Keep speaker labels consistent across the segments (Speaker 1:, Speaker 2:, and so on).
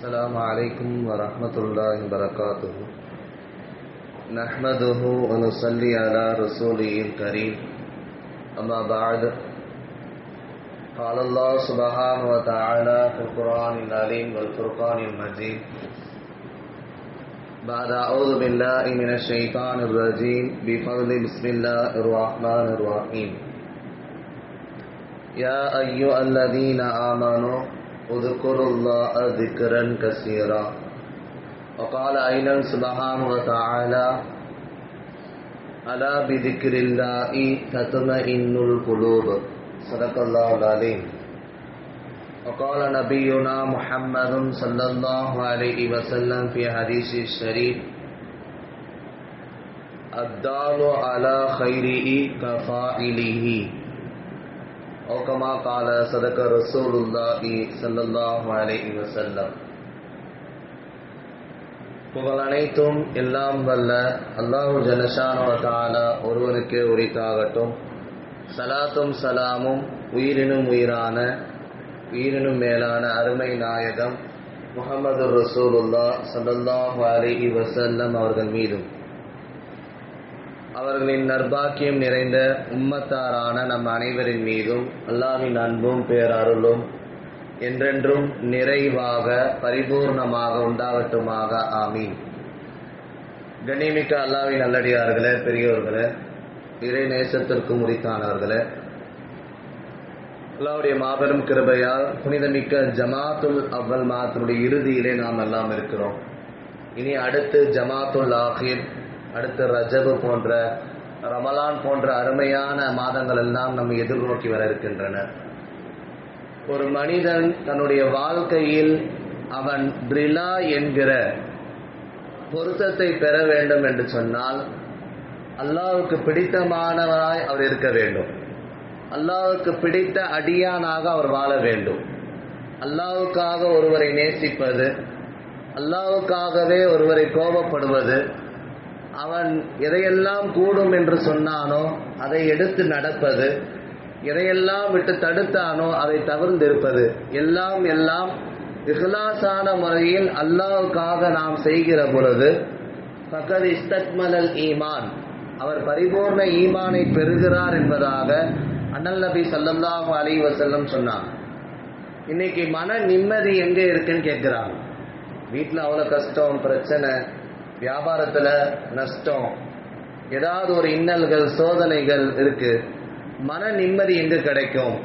Speaker 1: السلام عليكم ورحمة الله وبركاته. نحمده ونصلي على رسوله الكريم. أما بعد، قال الله سبحانه وتعالى في القرآن العليم والفرقان المجيد. بعد، أعوذ بالله من الشيطان الرجيم. بفضل بسم الله الرحمن الرحيم. يا أيها الذين آمنوا اذکر اللہ ذکرن کثیرا۔ وقال اینا سبحانہ وتعالی، الا بذکر اللہ تطمئن القلوب صدق اللہ العظیم۔ وقال نبینا محمد صلی اللہ علیہ وسلم فی حدیث شریف، الدال علی خیرہ کفائلہ۔ أو كما قال صدق رسول الله صلى الله عليه وسلم புகழ் அனைத்தும் எல்லாம் வல்ல அல்லாஹு ஜலஷானவத்தாலா ஒருவனுக்கே உரித்தாகட்டும் சலாத்தும் சலாமும் உயிரினும் உயிரான உயிரினும் மேலான அருமை நாயகம் முகமது ரசூலுல்லா சல்லல்லாஹு அலிஹி வசல்லம் அவர்கள் மீதும் அவர்களின் நர்பாக்கியம் நிறைந்த உம்மத்தாரான நம் அனைவரின் மீதும் அல்லாவின் அன்பும் பேரருளும் என்றென்றும் நிறைவாக பரிபூர்ணமாக உண்டாகட்டுமாக. ஆமீன். கண்ணியமிக்க அல்லாவின் நல்லடியார்களே பெரியோர்களே இறை நேசத்திற்கு முடித்தானவர்களே அல்லாவுடைய மாபெரும் கிருபையால் புனிதமிக்க ஜமாத்துல் அவ்வல் மாத்தினுடைய இறுதியிலே நாம் எல்லாம் இருக்கிறோம். இனி அடுத்து ஜமாத்துல் ஆஹிர் அடுத்து ரஜபு போன்ற ரமலான் போன்ற அருமையான மாதங்கள் எல்லாம் நம்ம எதிர்நோக்கி வர இருக்கின்றன. ஒரு மனிதன் தன்னுடைய வாழ்க்கையில் அவன் பிரிலா என்கிற பொருத்தத்தை பெற வேண்டும் என்று சொன்னால் அல்லாவுக்கு பிடித்தமானவராய் அவர் இருக்க வேண்டும். அல்லாவுக்கு பிடித்த அடியானாக அவர் வாழ வேண்டும். அல்லாவுக்காக ஒருவரை நேசிப்பது அல்லாவுக்காகவே ஒருவரை கோபப்படுவது அவன் எதையெல்லாம் கூடும் என்று சொன்னானோ அதை எடுத்து நடப்பது. எதையெல்லாம் விட்டு தடுத்தானோ அதை தவிர்ந்திருப்பது. எல்லாம் எல்லாம் இஹ்லாசான முறையில் அல்லாவுக்காக நாம் செய்கிற பொழுது பகத் இஸ்தக்மலல் ஈமான். அவர் பரிபூர்ண ஈமானை பெறுகிறார் என்பதாக அண்ணல் நபி சல்லல்லாஹு அலி வசல்லம் சொன்னார். இன்னைக்கு மன நிம்மதி எங்கே இருக்குன்னு கேட்குறாங்க. வீட்டில் அவ்வளோ கஷ்டம் பிரச்சனை வியாபாரத்தில் நஷ்டம். ஏதாவது ஒரு இன்னல்கள் சோதனைகள் இருக்கு. மன நிம்மதி எங்கு கிடைக்கும்?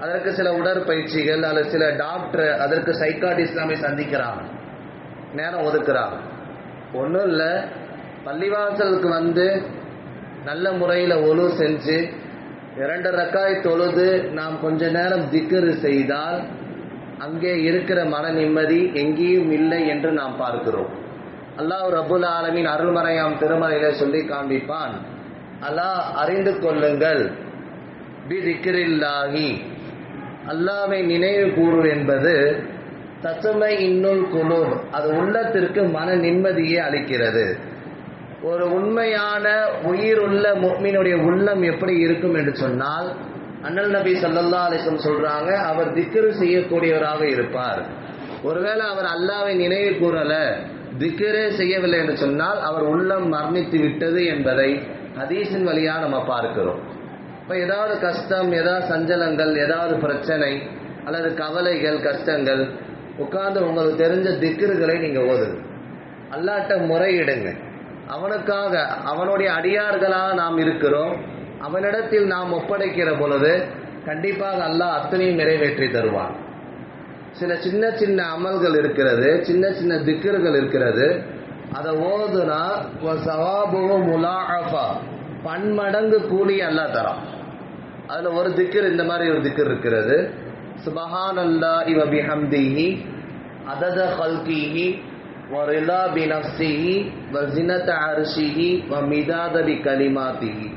Speaker 1: அதற்கு சில உடற்பயிற்சிகள் அல்லது சில டாக்டர் அதற்கு சைக்காட்டிஸ்டாமை சந்திக்கிறான். நேரம் ஒதுக்குறான். ஒன்றும் இல்லை. பள்ளிவாசலுக்கு வந்து நல்ல முறையில் ஒழு செஞ்சு இரண்டு ரக்காய் தொழுது நாம் கொஞ்ச நேரம் திக்கரு செய்தால் அங்கே இருக்கிற மன நிம்மதி எங்கேயும் இல்லை என்று நாம் பார்க்கிறோம். அல்லாஹ் ரபுல் ஆலமின் அருள்மறையாம் திருமலையில சொல்லி காண்பிப்பான். அல்லாஹ் அறிந்து கொள்ளுங்கள். பி திக்கிரில்லாஹி அல்லாவை நினைவு கூறு என்பது தத்துமை இன்னுள் குளூர் அது உள்ளத்திற்கு மன நிம்மதியை அளிக்கிறது. ஒரு உண்மையான உயிர் உள்ள முக்மினுடைய உள்ளம் எப்படி இருக்கும் என்று சொன்னால் அண்ணல் நபி சல்லல்லா அலிசம் சொல்றாங்க அவர் திக்ரு செய்யக்கூடியவராக இருப்பார். ஒருவேளை அவர் அல்லாவை நினைவு கூறலை திக்கரே செய்யவில்லை என்று சொன்னால் அவர் உள்ளம் மரணித்து விட்டது என்பதை ஹதீஸின் வழியாக நம்ம பார்க்கிறோம். இப்போ ஏதாவது கஷ்டம் ஏதாவது சஞ்சலங்கள் ஏதாவது பிரச்சனை அல்லது கவலைகள் கஷ்டங்கள் உட்கார்ந்து உங்களுக்கு தெரிஞ்ச திக்கர்களை நீங்கள் ஓதுங்க. அல்லாட்ட முறையிடுங்க. அவனுக்காக அவனுடைய அடியார்களாக நாம் இருக்கிறோம். அவனிடத்தில் நாம் ஒப்படைக்கிற பொழுது கண்டிப்பாக அல்லாஹ் அத்தனையும் நிறைவேற்றி தருவான். சில சின்ன சின்ன அமல்கள் இருக்கிறது சின்ன சின்ன திக்கர்கள் இருக்கிறது. அதை ஓதுனா சவாபுவும் முலாஃபா பன்மடங்கு கூலி அல்லா தரான். அதில் ஒரு திக்கர் இந்த மாதிரி ஒரு திக்கர் இருக்கிறது. சுபஹான் அல்லா இவ பிஹம்திஹி அதத ஹல்கிஹி வரிலா பினப்சிஹி வசினத அரிசிஹி வ மிதாதபி கலிமாத்திஹி.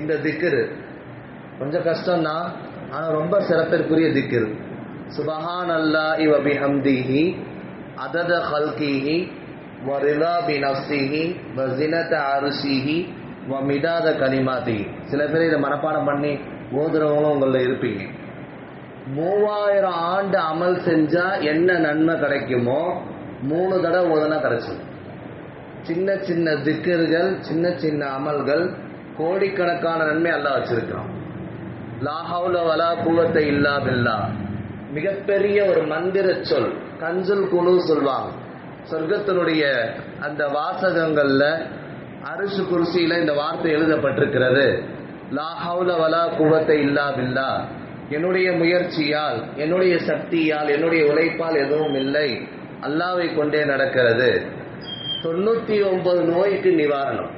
Speaker 1: இந்த திக்கரு கொஞ்சம் கஷ்டம்னா ஆனால் ரொம்ப சிறப்பிற்குரிய திக்கரு. சுபஹான் அல்லா இவ பிஹம்திஹி அதத ஹல்கிஹி வரிதா பினப்சிஹி வசினத அரிசிஹி வ மிதாத கனிமாதி சில பேர் இதை மனப்பாடம் பண்ணி ஓதுறவங்களும் உங்களில் இருப்பீங்க மூவாயிரம் ஆண்டு அமல் செஞ்சா என்ன நன்மை கிடைக்குமோ மூணு தடவை ஓதுனா கிடைச்சி சின்ன சின்ன திக்கர்கள் சின்ன சின்ன அமல்கள் கோடிக்கணக்கான நன்மை அல்லாஹ் வச்சிருக்கிறோம் லாஹவுல வலா குவத்தை இல்லா பில்லா மிகப்பெரிய ஒரு மந்திர சொல். கஞ்சல் குழு சொல்வாங்க. சொர்க்கத்தினுடைய அந்த வாசகங்கள்ல அரிசு குருசியில இந்த வார்த்தை எழுதப்பட்டிருக்கிறது. லாஹவுல வலா குவத்தை இல்லா பில்லா. என்னுடைய முயற்சியால் என்னுடைய சக்தியால் என்னுடைய உழைப்பால் எதுவும் இல்லை. அல்லாவை கொண்டே நடக்கிறது. தொண்ணூத்தி ஒன்பது நோய்க்கு நிவாரணம்.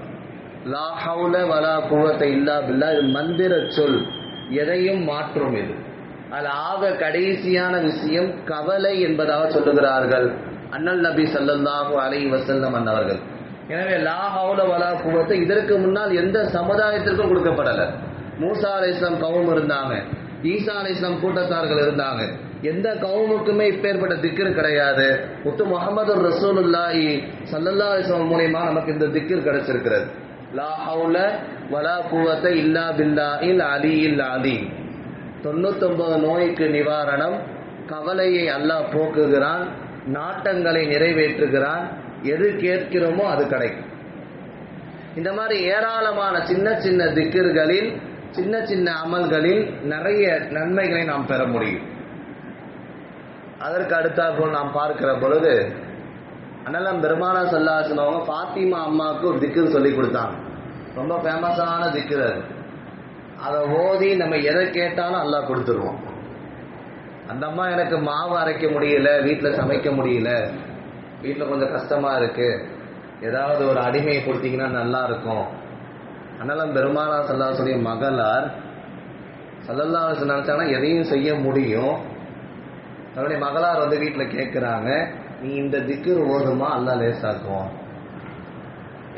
Speaker 1: லா ஹவுல வலா குவத்தை இல்லா பில்லா. இது மந்திர சொல். எதையும் மாற்றும் இது. அதில் ஆக கடைசியான விஷயம் கவலை என்பதாக சொல்லுகிறார்கள். அண்ணல் நபி ஸல்லல்லாஹு அலை வசல்லம் அன்னவர்கள். எனவே லா ஹவுல வலா குவத்தை இதற்கு முன்னால் எந்த சமுதாயத்திற்கும் கொடுக்கப்படல. மூசா அலைஹிஸ்ஸலாம் கவும் இருந்தாங்க. ஈசா அலைஹிஸ்ஸலாம் கூட்டத்தார்கள் இருந்தாங்க. எந்த கவுமுக்குமே இப்பேற்பட்ட திக்கர் கிடையாது. முத்து முகமது ரசூலுல்லாஹி சல்லல்லா அலிஸ்லாம் மூலியமா நமக்கு இந்த திக்கர் கிடைச்சிருக்கிறது. லா ஹவுல வலா குவத்தை இல்லா பில்லா இல் அலி இல் அலி தொண்ணூத்தொன்பது நோய்க்கு நிவாரணம். கவலையை அல்லாஹ் போக்குகிறான். நாட்டங்களை நிறைவேற்றுகிறான். எது கேட்கிறோமோ அது கிடைக்கும். இந்த மாதிரி ஏராளமான சின்ன சின்ன திக்கிர்களில் சின்ன சின்ன அமல்களில் நிறைய நன்மைகளை நாம் பெற முடியும். அதற்கு அடுத்தாற்போல் நாம் பார்க்கிற பொழுது அண்ணலம் பெருமானா சல்லாசன் ஃபாத்திமா அம்மாவுக்கு ஒரு திக்கு சொல்லி கொடுத்தாங்க. ரொம்ப ஃபேமஸான திக்கு அது. அதை ஓதி நம்ம எதை கேட்டாலும் அல்லாஹ் கொடுத்துருவோம் அந்த அம்மா எனக்கு மாவு அரைக்க முடியல வீட்டில் சமைக்க முடியல வீட்டில் கொஞ்சம் கஷ்டமாக இருக்குது ஏதாவது ஒரு அடிமையை கொடுத்தீங்கன்னா நல்லா இருக்கும். அண்ணலம் பெருமானா சல்லாசுடைய மகளார் சல்லல்லா நினச்சாங்கன்னா எதையும் செய்ய முடியும். தன்னுடைய மகளார் வந்து வீட்டில் கேட்குறாங்க நீ இந்த திக்கர் ஓதுமா? அல்லா லேசாக்குவோம்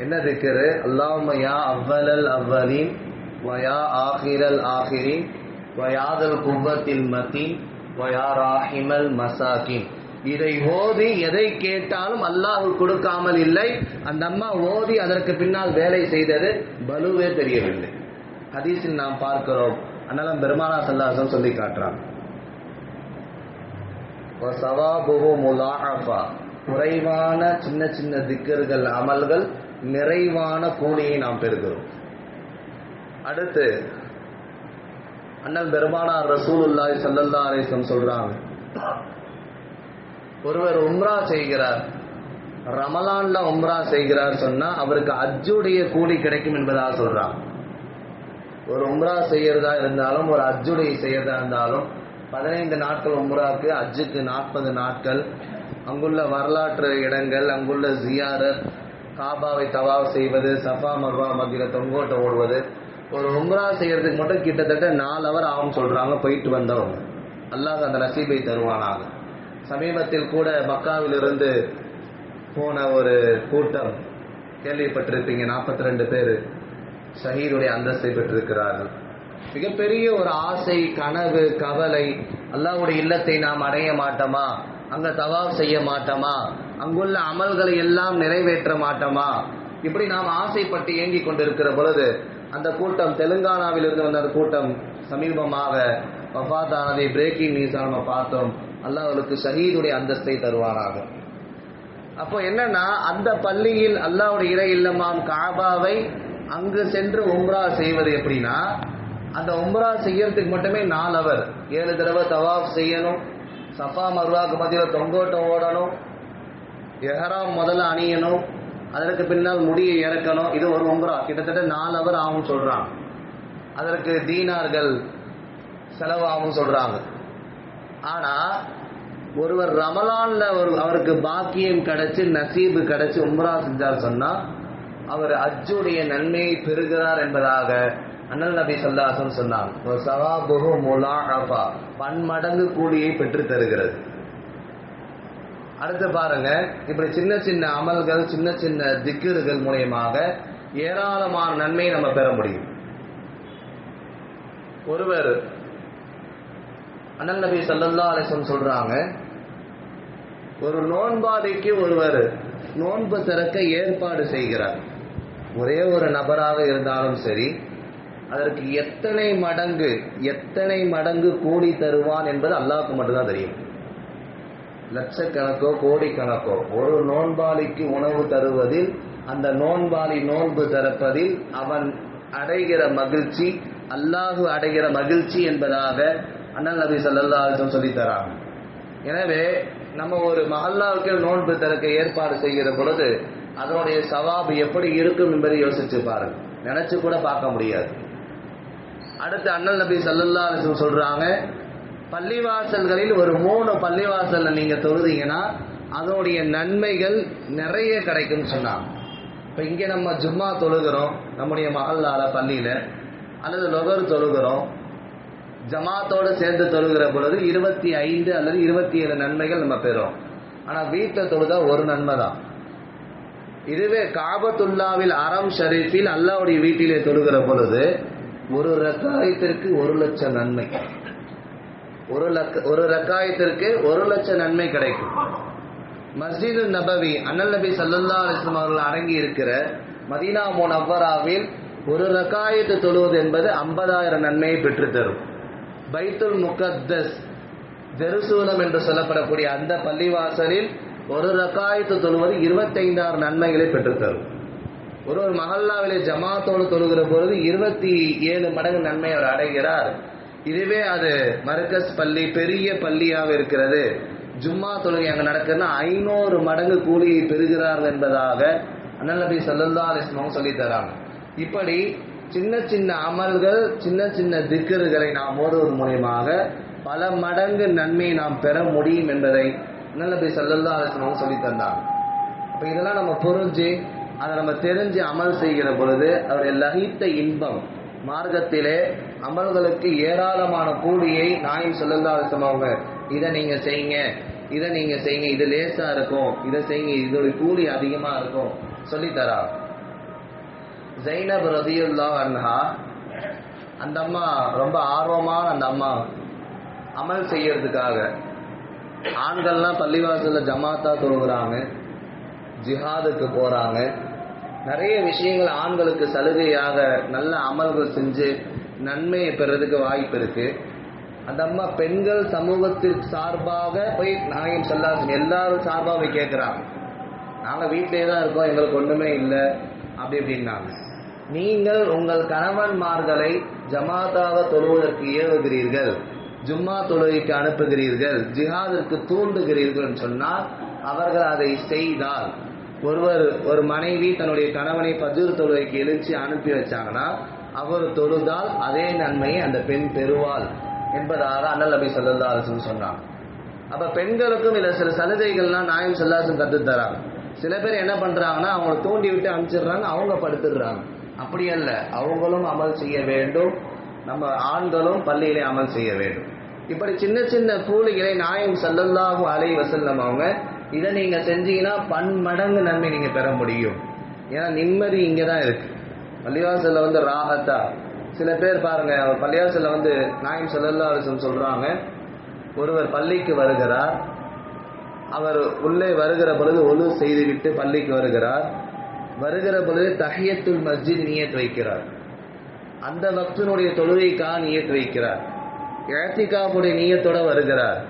Speaker 1: என்ன திக்கரு அல்லாஹ்ம அவ்வலல் அவ்வலின் வயா ஆஹிரல் ஆஹிரின் வயாதல் குவத்தில் மதீன் வயா ராஹிமல் மசாக்கின் இதை ஓதி எதை கேட்டாலும் அல்லாஹ் கொடுக்காமல் இல்லை. அந்த அம்மா ஓதி அதற்கு பின்னால் வேலை செய்தது பலுவே தெரியவில்லை. ஹதீஸில் நாம் பார்க்கிறோம். அண்ணலம் பெருமானா சல்லாசம் சொல்லி காட்டுறான். முலாஃபா. குறைவான சின்ன சின்ன திக்கர்கள் அமல்கள் நிறைவான கூலியை நாம் பெறுகிறோம். அடுத்து அண்ணல் பெருமானார் ரசூலுல்லாய் சல்லல்லா அலைஹி சொல்றாங்க ஒருவர் உம்ரா செய்கிறார் ரமலான்ல உம்ரா செய்கிறார் சொன்னா அவருக்கு அஜுடைய கூலி கிடைக்கும் என்பதாக சொல்றான் ஒரு உம்ரா செய்யறதா இருந்தாலும் ஒரு அஜ்ஜுடைய செய்யறதா இருந்தாலும் பதினைந்து நாட்கள் உம்ராக்கு அஜ்ஜுக்கு நாற்பது நாட்கள் அங்குள்ள வரலாற்று இடங்கள் அங்குள்ள ஜியாரத் காபாவை தவா செய்வது சஃபா மர்வா மத்தியில் தொங்கோட்டை ஓடுவது ஒரு உம்ரா செய்யறதுக்கு மட்டும் கிட்டத்தட்ட நாலு அவர் ஆகும் சொல்றாங்க போயிட்டு வந்தவங்க. அல்லாஹ் அந்த நசீபை தருவானாக. சமீபத்தில் கூட மக்காவிலிருந்து போன ஒரு கூட்டம் கேள்விப்பட்டிருப்பீங்க நாற்பத்தி ரெண்டு பேர் ஷஹீதுடைய அந்தஸ்தை பெற்றிருக்கிறார்கள். மிகப்பெரிய ஒரு ஆசை கனவு கவலை அல்லாவுடைய இல்லத்தை நாம் அடைய மாட்டோமா? அங்க தவாப் செய்ய மாட்டோமா? அங்குள்ள அமல்களை எல்லாம் நிறைவேற்ற மாட்டோமா? இப்படி நாம் ஆசைப்பட்டு ஏங்கி கொண்டிருக்கிற பொழுது அந்த கூட்டம் தெலுங்கானாவில் இருந்து வந்த அந்த கூட்டம் சமீபமாக வஃபாத்தானதை பிரேக்கிங் நியூஸாக நம்ம பார்த்தோம். அல்லாஹ் அவளுக்கு ஷஹீதுடைய அந்தஸ்தை தருவாராக அப்போ என்னன்னா அந்த பள்ளியில் அல்லாவுடைய இறை இல்லமாம் காபாவை அங்கு சென்று உம்ரா செய்வது எப்படின்னா அந்த உம்ரா செய்யறதுக்கு மட்டுமே நாலு அவர் ஏழு தடவை தவாப் செய்யணும். சஃபா மருவாக்கு மத்தியில் தொங்கோட்டம் ஓடணும். எஹராம் முதல்ல அணியணும். அதற்கு பின்னால் முடியை இறக்கணும். இது ஒரு உம்ரா. கிட்டத்தட்ட நாலு அவர் ஆகும் சொல்றாங்க. அதற்கு தீனார்கள் செலவாகும் சொல்றாங்க. ஆனா ஒருவர் ரமலான்ல ஒரு அவருக்கு பாக்கியம் கிடைச்சு நசீபு கிடைச்சு உம்ரா செஞ்சார் சொன்னா அவர் அஜுடைய நன்மையை பெறுகிறார் என்பதாக அண்ணல் நபி சொல்லாசன் சொன்னாங்க. பன்மடங்கு கூலியை பெற்று தருகிறது. அடுத்து பாருங்க இப்படி சின்ன சின்ன அமல்கள் சின்ன சின்ன திக்கிறுகள் மூலியமாக ஏராளமான நன்மையை நம்ம பெற முடியும். ஒருவர் அனல் நபி சல்லல்லா அலிசம் சொல்றாங்க ஒரு நோன்பாதைக்கு ஒருவர் நோன்பு திறக்க ஏற்பாடு செய்கிறார். ஒரே ஒரு நபராக இருந்தாலும் சரி அதற்கு எத்தனை மடங்கு எத்தனை மடங்கு கூடி தருவான் என்பது அல்லாவுக்கு மட்டும்தான் தெரியும். லட்சக்கணக்கோ கோடிக்கணக்கோ. ஒரு நோன்பாளிக்கு உணவு தருவதில் அந்த நோன்பாளி நோன்பு திறப்பதில் அவன் அடைகிற மகிழ்ச்சி அல்லாஹு அடைகிற மகிழ்ச்சி என்பதாக அண்ணன் நபி ஸல்லல்லாஹு சொல்லி தராங்க. எனவே நம்ம ஒரு மஹல்லாவுக்கு நோன்பு திறக்க ஏற்பாடு செய்கிற பொழுது அதனுடைய சவாபு எப்படி இருக்கும் என்பதை யோசிச்சு பாருங்க. நினைச்சு கூட பார்க்க முடியாது. அடுத்து அண்ணல் நபி ஸல்லல்லாஹு அலைஹி சொல்றாங்க பள்ளிவாசல்களில் ஒரு மூணு பள்ளிவாசல்ல நீங்க தொழுதீங்கன்னா அதனுடைய நன்மைகள் நிறைய கிடைக்கும்னு சொன்னாங்க. இப்போ இங்கே நம்ம ஜும்மா தொழுகிறோம் நம்முடைய மகல்லால பள்ளியில அல்லது லொகர் தொழுகிறோம் ஜமாத்தோடு சேர்ந்து தொழுகிற பொழுது இருபத்தி ஐந்து அல்லது இருபத்தி ஏழு நன்மைகள் நம்ம பெறும் ஆனால் வீட்டில் தொழுதா ஒரு நன்மை தான். இதுவே காபத்துல்லாவில் அறம் ஷரீஃபில் அல்லாவுடைய வீட்டிலே தொழுகிற பொழுது ஒரு ரக்காயத்திற்கு ஒரு லட்சம் நன்மை. ஒரு லக்க ஒரு ரக்காயத்திற்கு ஒரு லட்சம் நன்மை கிடைக்கும். மஸ்ஜிது நபவி அண்ணல் நபி சல்லல்லா அலிஸ்லாம் அவர்கள் அடங்கி இருக்கிற மதீனா முனவ்வராவில் ஒரு ரக்காயத்து தொழுவது என்பது ஐம்பதாயிரம் நன்மையை பெற்றுத்தரும். பைத்துல் முகத்தஸ் ஜெருசூலம் என்று சொல்லப்படக்கூடிய அந்த பள்ளிவாசலில் ஒரு ரக்காயத்து தொழுவது இருபத்தைந்தாயிரம் நன்மைகளை பெற்றுத்தரும். ஒரு ஒரு மஹல்லாவிலே ஜமாத்தோடு தொழுகிற பொழுது இருபத்தி ஏழு மடங்கு நன்மை அவர் அடைகிறார். இதுவே அது மர்கஸ் பள்ளி பெரிய பள்ளியாக இருக்கிறது. ஜும்மா தொழுகை அங்கே நடக்குதுன்னா ஐநூறு மடங்கு கூலியை பெறுகிறார்கள் என்பதாக அண்ணல் நபி சல்லல்லா அலிஸ்லாம் சொல்லி தராங்க. இப்படி சின்ன சின்ன அமல்கள் சின்ன சின்ன திக்கர்களை நாம் ஓடுவது மூலியமாக பல மடங்கு நன்மையை நாம் பெற முடியும் என்பதை அண்ணல் நபி சல்லல்லா அலிஸ்லாம் சொல்லி தந்தாங்க. அப்போ இதெல்லாம் நம்ம புரிஞ்சு அதை நம்ம தெரிஞ்சு அமல் செய்கிற பொழுது அவருடைய லகித்த இன்பம் மார்க்கத்திலே அமல்களுக்கு ஏராளமான கூலியை நாயம் சொல்லல்லா அவங்க இதை நீங்க செய்யுங்க இதை நீங்க செய்யுங்க இது லேசா இருக்கும் இதை செய்யுங்க இதோட கூலி அதிகமா இருக்கும். சொல்லித்தரா தரா. ரதியுல்லா அன்ஹா அந்த அம்மா ரொம்ப ஆர்வமான அந்த அம்மா. அமல் செய்யறதுக்காக. ஆண்கள்லாம் பள்ளிவாசலில் ஜமாத்தா தொழுகிறாங்க ஜிஹாதுக்கு போறாங்க. நிறைய விஷயங்கள் ஆண்களுக்கு சலுகையாக நல்ல அமல்கள் செஞ்சு நன்மையை பெறதுக்கு வாய்ப்பு இருக்கு. அந்த அம்மா பெண்கள் சமூகத்திற்கு சார்பாக போய் நாயம் சொல்லாசன் எல்லாரும் சார்பாக போய் கேட்குறாங்க நாங்கள் வீட்டிலே தான் இருக்கோம் எங்களுக்கு ஒன்றுமே இல்லை அப்படி அப்படின்னாங்க நீங்கள் உங்கள் கணவன்மார்களை ஜமாத்தாக தொழுவதற்கு ஏவுகிறீர்கள் ஜும்மா தொழுகைக்கு அனுப்புகிறீர்கள் ஜிஹாதிற்கு தூண்டுகிறீர்கள் சொன்னால் அவர்கள் அதை செய்தால் ஒருவர் ஒரு மனைவி தன்னுடைய கணவனை பஜூர் தொழுகைக்கு எழுச்சி அனுப்பி வச்சாங்கன்னா அவர் தொழுதால் அதே நன்மையை அந்த பெண் பெறுவாள் என்பதாக அண்ணல் நபி சொல்லா அரசு சொன்னாங்க. அப்ப பெண்களுக்கும் இதில் சில சலுகைகள்லாம் நாயம் சொல்லாசும் கத்து தராங்க. சில பேர் என்ன பண்றாங்கன்னா அவங்கள தூண்டி விட்டு அனுப்பிச்சிடுறாங்க அவங்க படுத்துடுறாங்க. அப்படி அல்ல அவங்களும் அமல் செய்ய வேண்டும். நம்ம ஆண்களும் பள்ளியிலே அமல் செய்ய வேண்டும். இப்படி சின்ன சின்ன கூலிகளை நாயம் செல்லல்லாகும் அலை வசல்லம் அவங்க இதை நீங்க செஞ்சீங்கன்னா பன்மடங்கு நன்மை நீங்க பெற முடியும். ஏன்னா நிம்மதி இங்கே தான் இருக்கு. பள்ளிவாசல்ல வந்து ராகத்தா. சில பேர் பாருங்க அவர் பள்ளிவாசல்ல வந்து நாயம் செல்லல்லா அலிசம் சொல்றாங்க ஒருவர் பள்ளிக்கு வருகிறார் அவர் உள்ளே வருகிற பொழுது ஒழு செய்துவிட்டு பள்ளிக்கு வருகிறார் வருகிற பொழுது தஹியத்துல் மஸ்ஜித் நியத் வைக்கிறார். அந்த பக்தனுடைய தொழுகைக்காக நியத் வைக்கிறார். இழத்திக்காவுடைய நீயத்தோட வருகிறார்.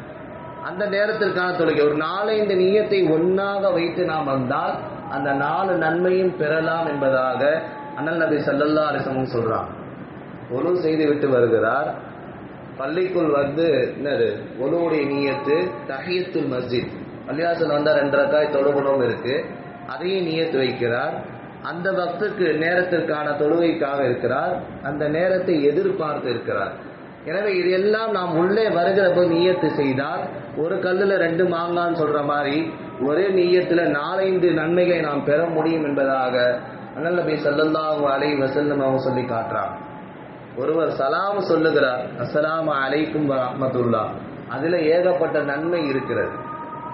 Speaker 1: அந்த நேரத்திற்கான தொழுகை ஒரு நாலஞ்சு நீயத்தை ஒன்றாக வைத்து நாம் வந்தால் அந்த நாலு நன்மையும் பெறலாம் என்பதாக அண்ணல் நபி சல்லல்லா அலிசமும் சொல்றான். ஒழு செய்து விட்டு வருகிறார். பள்ளிக்குள் வந்து என்னது? ஒழுவுடைய நீயத்து தஹியத்துல் மஸ்ஜித். பள்ளிவாசல் வந்தால் ரெண்டரைக்காய் தொழுகணும் இருக்கு. அதையும் நீயத்து வைக்கிறார். அந்த பக்தருக்கு நேரத்திற்கான தொழுகைக்காக இருக்கிறார். அந்த நேரத்தை எதிர்பார்த்து இருக்கிறார். எனவே இதெல்லாம் நாம் உள்ளே வருகிற போது நீயத்து செய்தால் ஒரு கல்லுல ரெண்டு மாங்கான்னு சொல்ற மாதிரி ஒரே நீயத்துல நாலைந்து நன்மைகளை நாம் பெற முடியும் என்பதாக அண்ணல் நபி சல்லல்லாஹு அலை வசல்லம் அவங்க சொல்லி காட்டுறாங்க. ஒருவர் சலாம் சொல்லுகிறார் அஸ்ஸலாமு அலைக்கும் வரஹ்மத்துல்லாஹ். அதில் ஏகப்பட்ட நன்மை இருக்கிறது.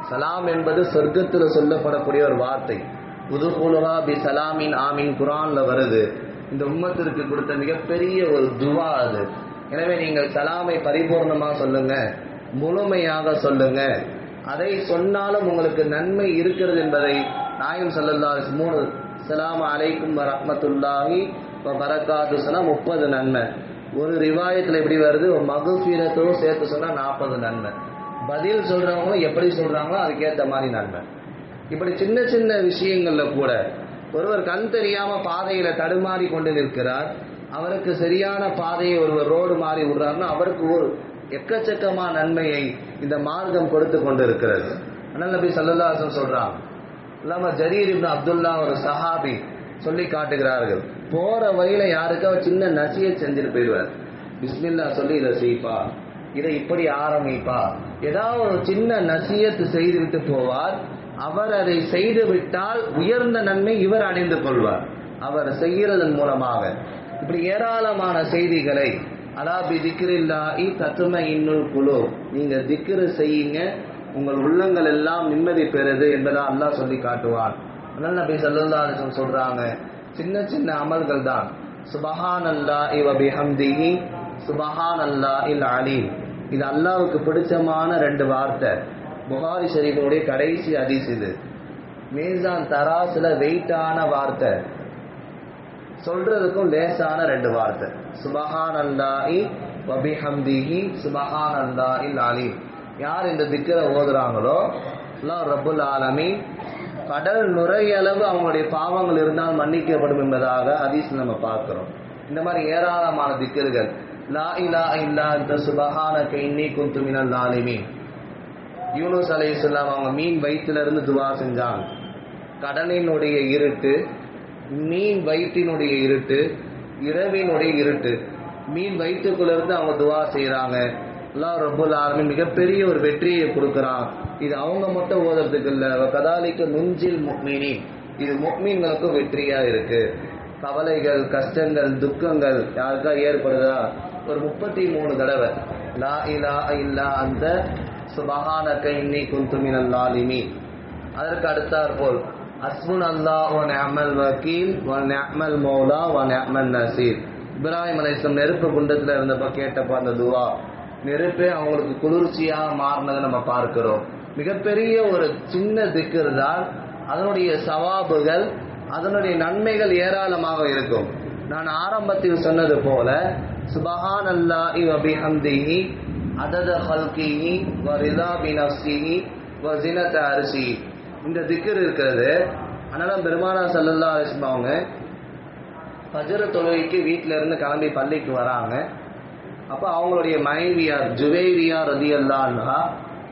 Speaker 1: சலாம் என்பது சொர்க்கத்தில் சொல்லப்படக்கூடிய ஒரு வார்த்தை. புதுகுலுகா பி சலாமின் ஆமீன். குரான்ல வருது. இந்த உம்மத்திற்கு கொடுத்த மிகப்பெரிய ஒரு துவா அது. எனவே நீங்கள் சலாமை பரிபூர்ணமாக சொல்லுங்க முழுமையாக சொல்லுங்க. அதை சொன்னாலும் உங்களுக்கு நன்மை இருக்கிறது என்பதை நாயும் சொல்லல்லா மூணு சலாம் அலைக்கும் ரஹ்மத்துல்லாஹி இப்போ பரக்காத்து முப்பது நன்மை. ஒரு ரிவாயத்தில் எப்படி வருது? மகுஃபீரத்தும் சேர்த்து சொன்னால் நாற்பது நன்மை. பதில் சொல்கிறவங்களும் எப்படி சொல்கிறாங்களோ அதுக்கேற்ற மாதிரி நன்மை. இப்படி சின்ன சின்ன விஷயங்களில் கூட ஒருவர் கண் தெரியாமல் பாதையில் தடுமாறி கொண்டு நிற்கிறார். அவருக்கு சரியான பாதையை ஒருவர் ரோடு மாறி விடுறாருன்னா அவருக்கு ஒரு எக்கச்சக்கமான நன்மையை இந்த மார்க்கம் கொடுத்து கொண்டு இருக்கிறது அண்ணல் நபி சல்லல்லாஹு சொல்றாங்க இல்லாம ஜரீர் இப்னு அப்துல்லா ஒரு சஹாபி சொல்லி காட்டுகிறார்கள். போற வழியில யாருக்கா சின்ன நசியை செஞ்சுட்டு போயிடுவார். பிஸ்மில்லா சொல்லி இதை செய்ப்பா. இதை இப்படி ஆரம்பிப்பா. ஏதாவது ஒரு சின்ன நசியத்து செய்து விட்டு போவார். அவர் அதை செய்து விட்டால் உயர்ந்த நன்மை இவர் அடைந்து கொள்வார். அவர் செய்கிறதன் மூலமாக. இப்படி ஏராளமான செய்திகளை அலாபி திக்ரில்லாஹி தத்தும இன்னுல் குழு நீங்க திக்ரு செய்யுங்க உங்கள் உள்ளங்கள் எல்லாம் நிம்மதி பெறுது என்பதை அல்லாஹ் சொல்லி காட்டுவான். அதனால நபி ஸல்லல்லாஹு அலைஹி சொல்றாங்க சின்ன சின்ன அமல்கள் தான். சுபஹான் அல்லா இவ பிஹம்திஹி இல் அலீம். இது அல்லாவுக்கு பிடிச்சமான ரெண்டு வார்த்தை. புகாரி ஷரீஃபுடைய கடைசி அதிஸ் இது. மீசான் தராசுல வெயிட்டான வார்த்தை. சொல்றதுக்கும் லேசான ரெண்டு வார்த்தை. சுபஹான் அல்லாஹி வபிஹம்திஹி சுபஹான் இல் அலீம். யார் இந்த திக்கரை ஓதுறாங்களோ? அல்லாஹ் ரப்புல் ஆலமி கடல் நுரையளவு அவங்களுடைய பாவங்கள் இருந்தால் மன்னிக்கப்படும் என்பதாக ஹதீஸ் நம்ம பார்க்கிறோம். இந்த மாதிரி ஏராளமான திக்கர்கள். லா இலா இல்லா இந்த சுபஹான கைன்னி குந்துமினல் லாலிமீன். யூனுஸ் இஸ்லாம் அவங்க மீன் வயிற்றுல இருந்து துவா செஞ்சாங்க. கடலினுடைய இருட்டு மீன் வயிற்றினுடைய இருட்டு இரவினுடைய இருட்டு. மீன் வயிற்றுக்குள்ள இருந்து அவங்க துவா செய்கிறாங்க அல்லா ரபுல் ஆலமீன் மிகப்பெரிய ஒரு வெற்றியை கொடுக்குறான். இது அவங்க மட்டும் ஓதுறதுக்கு இல்லை. கதாலிக்கு நுஞ்சில் முக்மினி. இது முக்மீன்களுக்கும் வெற்றியா இருக்கு. கவலைகள் கஷ்டங்கள் துக்கங்கள் யாருக்கா ஏற்படுதா? ஒரு முப்பத்தி மூணு தடவை. லா இலா இல்லா அந்த சுபஹானக கைன்னி குந்துமின் அல்லாலிமி அதற்கு அடுத்தாற் போல் அஸ்முன் அல்லாஹ் ஒன் அமல் வக்கீல் ஒன் அமல் மௌலா ஒன் அமல் நசீர். இப்ராஹிம் அலைஹிஸ்ஸலாம் நெருப்பு குண்டத்தில் இருந்தப்ப கேட்டப்ப அந்த துவா நெருப்பே அவங்களுக்கு குளிர்ச்சியாக மாறினதை நம்ம பார்க்கிறோம். மிகப்பெரிய ஒரு சின்ன திக்கர் தான் அதனுடைய சவாபுகள் அதனுடைய நன்மைகள் ஏராளமாக இருக்கும். நான் ஆரம்பத்தில் சொன்னது போல சுபஹான் அல்லா வ பிஹம்திஹி அதத ஹல்கிஹி வ ரிதா பி வ ஜினத அரிசி இந்த திக்கர் இருக்கிறது. அதனால பெருமானா சல்லல்லா அலிஸ்லாம் அவங்க பஜர தொழுகைக்கு வீட்ல இருந்து கிளம்பி பள்ளிக்கு வராங்க. அப்போ அவங்களுடைய மனைவியார் ஜுவேரியா ரதி அல்லான்ஹா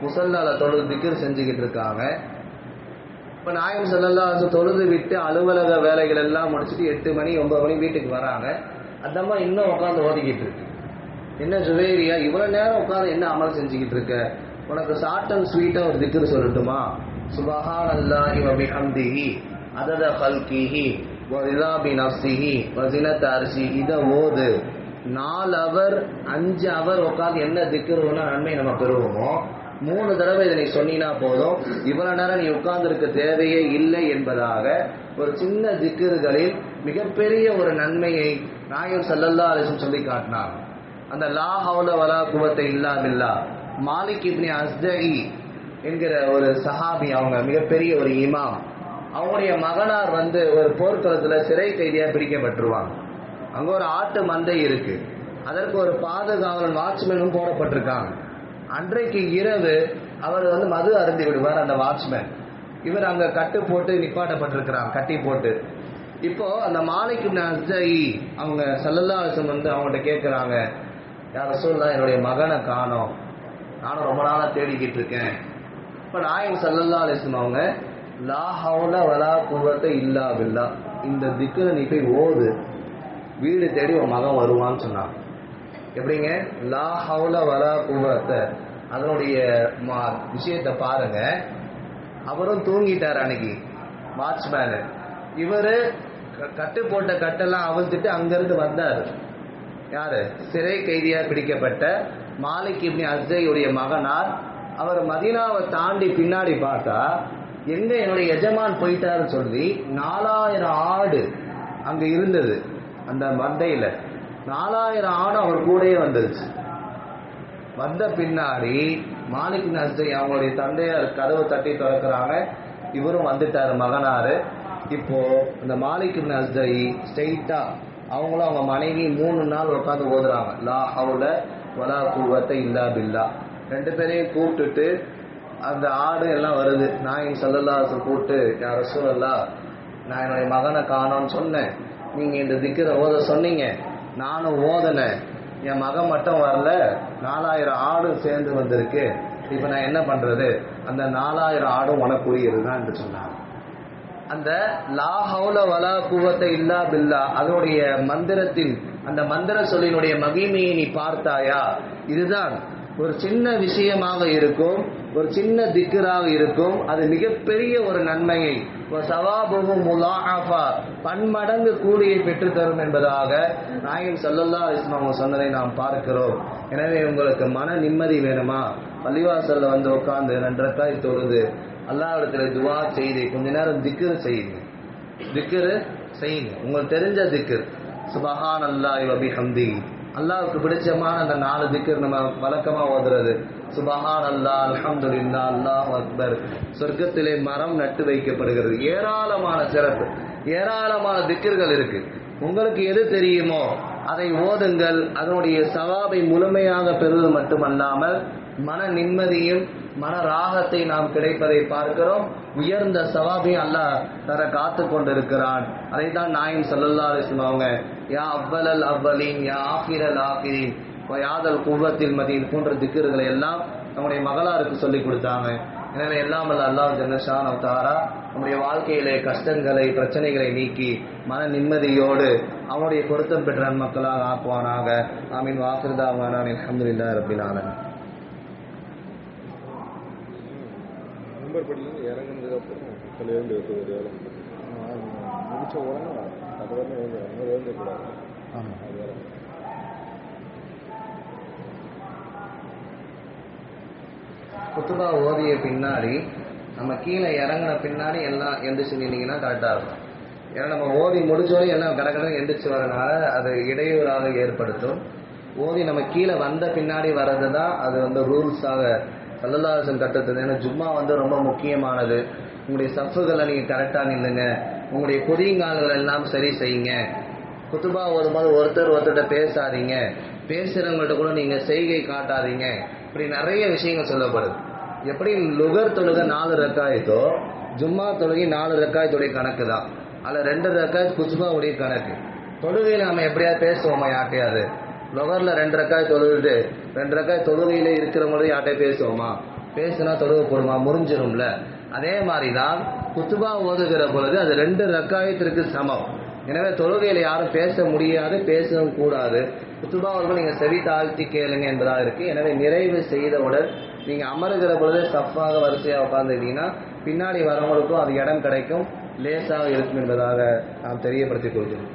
Speaker 1: முசல்லால தொழுது திக்கர் செஞ்சுக்கிட்டு இருக்காங்க. இப்போ நாயம் செல்லல்லா தொழுது விட்டு அலுவலக வேலைகள் எல்லாம் முடிச்சுட்டு எட்டு மணி ஒன்பது மணி வீட்டுக்கு வராங்க. அந்தம்மா இன்னும் உட்காந்து ஓதிக்கிட்டு இருக்கு. என்ன ஜுவேரியா இவ்வளோ நேரம் உட்காந்து என்ன அமல் செஞ்சுக்கிட்டு இருக்க? உனக்கு ஷார்ட் அண்ட் ஸ்வீட்டாக ஒரு திக்கர் சொல்லட்டுமா? சுபஹான் அல்லாஹி வ பிஹம்திஹி அதத ஹல்கிஹி வ ரிதா பி நஃப்ஸிஹி வ ஸினத அர்ஷி ஓது. நாலு அவர் அஞ்சு அவர் உட்காந்து என்ன திக்கிறோம்னா நன்மை நம்ம பெறுவோமோ? மூணு தடவை இதை நீ சொன்னீனா போதும். இவ்வளவு நேரம் நீ உட்கார்ந்து இருக்க தேவையே இல்லை என்பதாக ஒரு சின்ன திக்கிறுகளில் மிகப்பெரிய ஒரு நன்மையை நாயகம் சல்லல்லா அலிசம் சொல்லி காட்டினார். அந்த லா ஹவுல வலா குவத்தை இல்லாமில்லா மாலிக் இப்னி அஸ்தஇ என்கிற ஒரு சஹாபி அவங்க மிகப்பெரிய ஒரு இமாம். அவங்களுடைய மகனார் வந்து ஒரு போர்க்களத்தில் சிறை கைதியாக பிடிக்கப்பட்டுருவாங்க அங்க ஒரு ஆட்டு மந்தை இருக்கு. அதற்கு ஒரு பாதுகாவலன் வாட்ச்மேனும் போடப்பட்டிருக்காங்க. அன்றைக்கு இரவு அவர் வந்து மது அருந்தி விடுவார் அந்த வாட்ச்மேன் இவர் அங்க கட்டு போட்டு நிப்பாட்டப்பட்டிருக்கிறாங்க கட்டி போட்டு. இப்போ அந்த மாலைக்கு நசை அவங்க சல்லல்லா வந்து அவங்கள்ட்ட கேட்குறாங்க யார சொல்லலாம் என்னுடைய மகனை காணோம். நானும் ரொம்ப நாளாக தேடிக்கிட்டு இருக்கேன். இப்போ நாயகம் சல்லல்லா அலிஸ்லம் அவங்க லா ஹவுல வலா குவத்தை இல்லா பில்லா. இந்த திக்குல நீ போய் ஓது. வீடு தேடி உன் மகன் வருவான்னு சொன்னான். எப்படிங்க? லா ஹவுல வலா குவத்தை. அதனுடைய மா- விஷயத்தை பாருங்க. அவரும் தூங்கிட்டார் அன்னைக்கு வாட்ச்மேனு இவரு க- கட்டு போட்ட கட்டெல்லாம் அவிழ்த்துட்டு அங்கிருந்து வந்தார். யாரு? சிறை கைதியாக பிடிக்கப்பட்ட மாலிக் இப்னி அஸ்தையுடைய மகனார். அவர் மதினாவை தாண்டி பின்னாடி பார்த்தா எங்க என்னுடைய எஜமான் போயிட்டாருன்னு சொல்லி நாலாயிரம் ஆடு அங்க இருந்தது. அந்த மந்தையில் நாலாயிரம் ஆடு அவர் கூடயே வந்துருச்சு. வந்த பின்னாடி மாலிக் நஸ்தை அவங்களுடைய தந்தையார் கதவு தட்டி திறக்கிறாங்க. இவரும் வந்துட்டார் மகனாரு. இப்போ இந்த மாலிக் நஸ்தை ஸ்ட்ரெயிட்டா அவங்களும் அவங்க மனைவி மூணு நாள் உட்காந்து ஓதுறாங்க. லா அவள வலா குவத்த இல்லா பில்லா. ரெண்டு பேரையும் கூப்பிட்டுட்டு அந்த ஆடு எல்லாம் வருது. நாயின் சல்லல்லா கூப்பிட்டு யார் சூழல்லா நான் என்னுடைய மகனை காணோம்னு சொன்னேன். நீங்கள் இந்த திக்கிற ஓத சொன்னீங்க. நானும் ஓதனேன் என் மகன் மட்டும் வரல. நாலாயிரம் ஆடும் சேர்ந்து வந்திருக்கு. இப்போ நான் என்ன பண்ணுறது அந்த நாலாயிரம் ஆடும் உனக்குரியது தான் என்று சொன்னாங்க அந்த லா ஹவுல வலா குவத்தை இல்லா பில்லா அதனுடைய மந்திரத்தின் அந்த மந்திர சொல்லினுடைய மகிமையை நீ பார்த்தாயா? இதுதான் ஒரு சின்ன விஷயமாக இருக்கும் ஒரு சின்ன திக்கராக இருக்கும் அது மிகப்பெரிய ஒரு நன்மையை சவாபுகும் முலாஃபா பன்மடங்கு கூலியை பெற்று தரும் என்பதாக நாயகம் சல்லல்லா இஸ்லாம் சொன்னதை நாம் பார்க்கிறோம். எனவே உங்களுக்கு மன நிம்மதி வேணுமா? பள்ளிவாசல்ல வந்து உட்கார்ந்து ரெண்டரைக்காய் தொழுது அல்லாஹ்விடத்துல துவா செய்து கொஞ்ச நேரம் திக்கரு செய்யுங்க. திக்கரு செய்யுங்க. உங்களுக்கு தெரிஞ்ச திக்கர் சுபஹான் அல்லாஹ் வபி ஹம்தி அல்லாவுக்கு பிடிச்சமான அந்த நாலு திக்கர் நம்ம வழக்கமா ஓதுறது. சுபஹான் அல்லாஹ் அல்ஹம்துலில்லா அல்லாஹ் அக்பர். சொர்க்கத்திலே மரம் நட்டு வைக்கப்படுகிறது. ஏராளமான சிறப்பு. ஏராளமான திக்கர்கள் இருக்கு. உங்களுக்கு எது தெரியுமோ அதை ஓதுங்கள். அதனுடைய சவாபை முழுமையாக பெறுவது மட்டுமல்லாமல் மன நிம்மதியும் மன ராகத்தை நாம் கிடைப்பதை பார்க்கிறோம். உயர்ந்த சவாபையும் அல்லாஹ் தர காத்து கொண்டிருக்கிறான் அதை தான் நாயின் சல்லல்லா அலிஸ்லாம் அவங்க யா அவ்வலல் அவ்வலீன் யா ஆஃபிரல் ஆஃபிரின் யாதல் குவத்தில் மதியின் போன்ற திக்கர்களை எல்லாம் நம்முடைய மகளாருக்கு சொல்லி கொடுத்தாங்க. எனவே எல்லாம் அல்ல அல்லாஹ் ஜன்னஷான் அவதாரா நம்முடைய வாழ்க்கையிலே கஷ்டங்களை பிரச்சனைகளை நீக்கி மன நிம்மதியோடு அவனுடைய பொருத்தம் பெற்ற மக்களாக ஆக்குவானாக. ஆமீன். வாக்குதா அஹமதுல்லா ரபிலான
Speaker 2: நம்பர் படியிலேருந்து இறங்கினதுக்கப்புறம் முடிச்ச உடனே
Speaker 1: ஆமாம் குத்துபா ஓதிய பின்னாடி நம்ம கீழே இறங்கின பின்னாடி எல்லாம் எந்திரிச்சு நின்னீங்கன்னா கரெக்டாக இருக்கும். ஏன்னா நம்ம ஓதி முடிச்சோடனே எல்லாம் கடற்கடை எந்திரிச்சு வரனால அது இடையூறாக ஏற்படுத்தும். ஓதி நம்ம கீழே வந்த பின்னாடி வர்றது தான் அது வந்து ரூல்ஸாக சல்லல்லாசன் கட்டத்துது ஏன்னா ஜும்மா வந்து ரொம்ப முக்கியமானது. உங்களுடைய சஃப்புகளை நீங்கள் கரெக்டாக நில்லுங்க உங்களுடைய பொதியங்கால்கள் எல்லாம் சரி செய்யுங்க. குத்துபா வரும்போது ஒருத்தர் ஒருத்தர்கிட்ட பேசாதீங்க. பேசுறவங்கள்ட்ட கூட நீங்க செய்கை காட்டாதீங்க. இப்படி நிறைய விஷயங்கள் சொல்லப்படுது. எப்படி லுகர் தொழுகை நாலு ரக்காயத்தோ ஜும்மா தொழுகை நாலு ரக்காயத்துடைய கணக்கு தான். அதில் ரெண்டு ரக்காய் குத்துபாவுடைய கணக்கு. தொழுகையில் நம்ம எப்படியாவது பேசுவோமா யார்ட்டையாவது லுகரில் ரெண்டு ரக்காய் தொழுது ரெண்டு ரக்காய் தொழுகையில் இருக்கிறவங்களும் யார்ட்டையும் பேசுவோமா? பேசுனா தொழுகை போடுமா? முறிஞ்சிரும்ல. அதே மாதிரி தான் குத்துபா ஓதுகிற பொழுது அது ரெண்டு ரக்காயத்திற்கு சமம். எனவே தொழுகையில் யாரும் பேச முடியாது பேசவும் கூடாது. குத்துபா அவர்கள் நீங்கள் செவி தாழ்த்தி கேளுங்க என்பதாக இருக்கு. எனவே நிறைவு செய்தவுடன் நீங்கள் அமருகிற பொழுது சஃப்பாக வரிசையாக உட்கார்ந்துட்டீங்கன்னா பின்னாடி வரவங்களுக்கும் அது இடம் கிடைக்கும் லேசாக இருக்கும் என்பதாக நாம் தெரியப்படுத்திக் கொள்கிறோம்.